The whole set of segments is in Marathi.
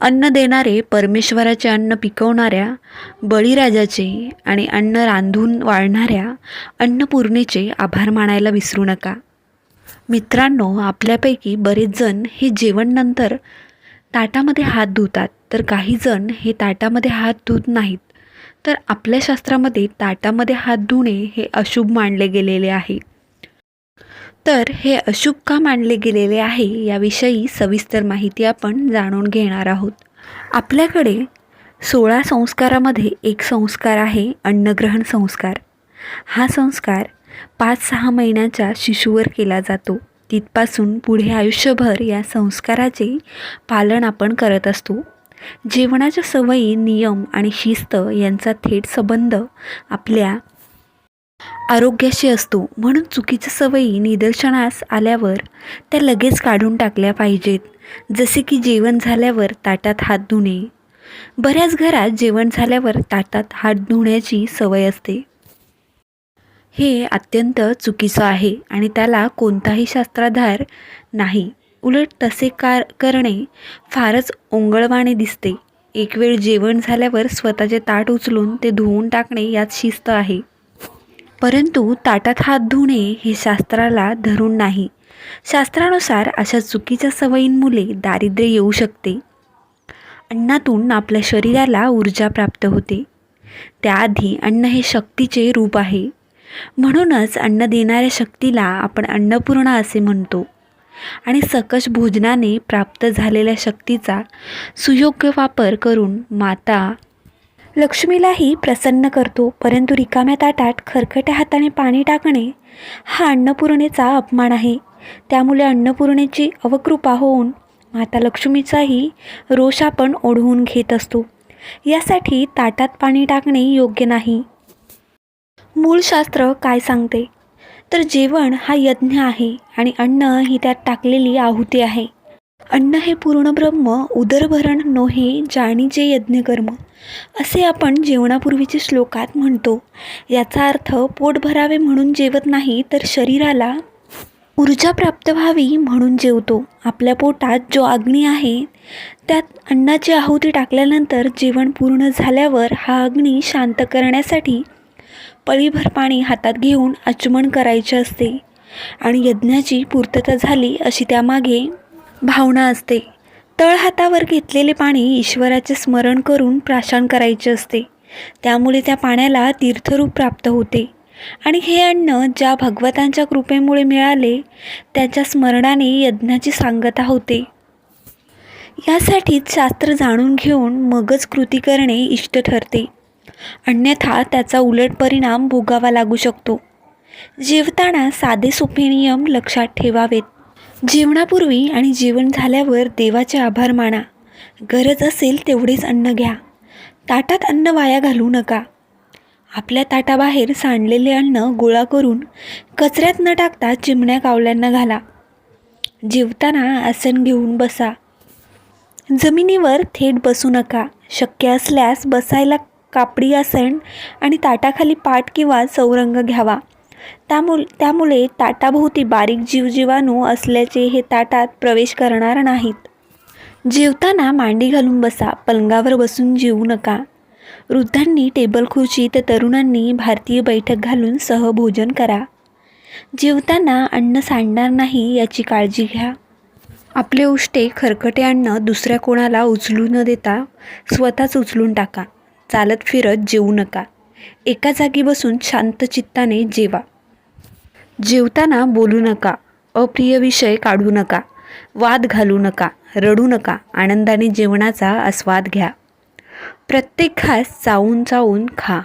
अन्न देणारे परमेश्वराचे अन्न पिकवणाऱ्या बळीराजाचे आणि अन्न रांधून वाळणाऱ्या अन्नपूर्णेचे आभार मानायला विसरू नका. मित्रांनो आपल्यापैकी बरेच जण हे जेवण नंतर ताटामध्ये हात धुतात तर काही जण हे ताटामध्ये हात धुत नाहीत. तर आपल्या शास्त्रामध्ये ताटामध्ये हात धुणे हे अशुभ मानले गेलेले आहे. तर हे अशुभ का मानले गेलेले आहे याविषयी सविस्तर माहिती आपण जाणून घेणार आहोत. आपल्याकडे सोळा संस्कारामध्ये एक संस्कार आहे अन्नग्रहण संस्कार. हा संस्कार पाच सहा महिन्याच्या शिशूवर केला जातो. तिथपासून पुढे आयुष्यभर या संस्काराचे पालन आपण करत असतो. जेवणाच्या सवयी नियम आणि शिस्त यांचा थेट संबंध आपल्या आरोग्याशी असतो म्हणून चुकीच्या सवयी निदर्शनास आल्यावर त्या लगेच काढून टाकल्या पाहिजेत. जसे की जेवण झाल्यावर ताटात हात धुणे. बऱ्याच घरात जेवण झाल्यावर ताटात हात धुण्याची सवय असते. हे अत्यंत चुकीचं आहे आणि त्याला कोणताही शास्त्राधार नाही. उलट तसे कार करणे फारच ओंगळवाणे दिसते. एक वेळ जेवण झाल्यावर स्वतःचे ताट उचलून ते धुवून टाकणे यात शिस्त आहे. परंतु ताटात हात धुणे हे शास्त्राला धरून नाही. शास्त्रानुसार अशा चुकीच्या सवयींमुळे दारिद्र्य येऊ शकते. अन्नातून आपल्या शरीराला ऊर्जा प्राप्त होते. त्याआधी अन्न हे शक्तीचे रूप आहे. म्हणूनच अन्न देणाऱ्या शक्तीला आपण अन्नपूर्णा असे म्हणतो. आणि सकस भोजनाने प्राप्त झालेल्या शक्तीचा सुयोग्य वापर करून माता लक्ष्मीलाही प्रसन्न करतो परंतु रिकाम्या ताटात खरखट्या हाताने पाणी टाकणे हा अन्नपूर्णेचा अपमान आहे. त्यामुळे अन्नपूर्णेची अवकृपा होऊन माता लक्ष्मीचाही रोष आपण ओढवून घेत असतो. यासाठी ताटात पाणी टाकणे योग्य नाही. मूळ शास्त्र काय सांगते? तर जेवण हा यज्ञ आहे आणि अन्न ही त्यात टाकलेली आहुती आहे. अन्न हे पूर्ण ब्रह्म उदरभरण नोहे जाणीचे यज्ञकर्म असे आपण जेवणापूर्वीचे श्लोकात म्हणतो. याचा अर्थ पोट भरावे म्हणून जेवत नाही तर शरीराला ऊर्जा प्राप्त व्हावी म्हणून जेवतो. आपल्या पोटात जो अग्नी आहे त्यात अन्नाची आहुती टाकल्यानंतर जेवण पूर्ण झाल्यावर हा अग्नी शांत करण्यासाठी पळीभर पाणी हातात घेऊन आचमन करायचे असते. आणि यज्ञाची पूर्तता झाली अशी त्यामागे भावना असते. तळहातावर घेतलेले पाणी ईश्वराचे स्मरण करून प्राशन करायचे असते. त्यामुळे त्या पाण्याला तीर्थरूप प्राप्त होते. आणि हे अन्न ज्या भगवतांच्या कृपेमुळे मिळाले त्याच्या स्मरणाने यज्ञाची सांगता होते. यासाठीच शास्त्र जाणून घेऊन मगच कृती करणे इष्ट ठरते. अन्यथा त्याचा उलट परिणाम भोगावा लागू शकतो. जेवताना साधे सोपे नियम लक्षात ठेवावेत. जेवणापूर्वी आणि जेवण झाल्यावर देवाचे आभार माना. गरज असेल तेवढेच अन्न घ्या. ताटात अन्न वाया घालू नका. आपल्या ताटाबाहेर सांडलेले अन्न गोळा करून कचऱ्यात न टाकता चिमण्या कावल्यांना घाला. जेवताना आसन घेऊन बसा. जमिनीवर थेट बसू नका. शक्य असल्यास बसायला कापडी आसन आणि ताटाखाली पाट किंवा चौरंग घ्यावा. त्यामुळे त्यामुळे ताटाभोवती बारीक जीवजीवाणू असल्याचे हे ताटात प्रवेश करणार नाहीत. जेवताना मांडी घालून बसा पलंगावर बसून जेवू नका. वृद्धांनी टेबल खुर्ची तर तरुणांनी भारतीय बैठक घालून सहभोजन करा. जेवताना अन्न सांडणार नाही याची काळजी घ्या. आपले उष्टे खरकटे अन्न दुसऱ्या कोणाला उचलू न देता स्वतःच उचलून टाका. चालत फिरत जेवू नका. एका जागी बसून शांत चित्ताने जेवा. जेवताना बोलू नका अप्रिय विषय काढू नका वाद घालू नका रडू नका आनंदाने जेवणाचा आस्वाद घ्या. प्रत्येक घास चावून चावून खा.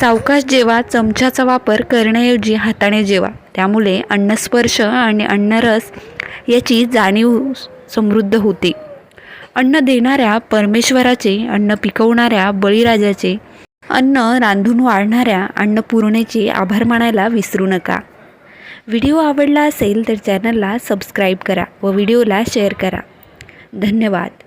सावकाश जेवा चमच्याचा वापर करण्याऐवजी हाताने जेवा. त्यामुळे अन्नस्पर्श आणि अन्नरस याची जाणीव समृद्ध होते. अन्न देणाऱ्या परमेश्वराचे अन्न पिकवणाऱ्या बळीराजाचे अन्न रांधून वाढणाऱ्या अन्नपूर्णेचे आभार मानायला विसरू नका. व्हिडिओ आवडला असेल तर चॅनलला सबस्क्राईब करा व व्हिडिओला शेअर करा. धन्यवाद.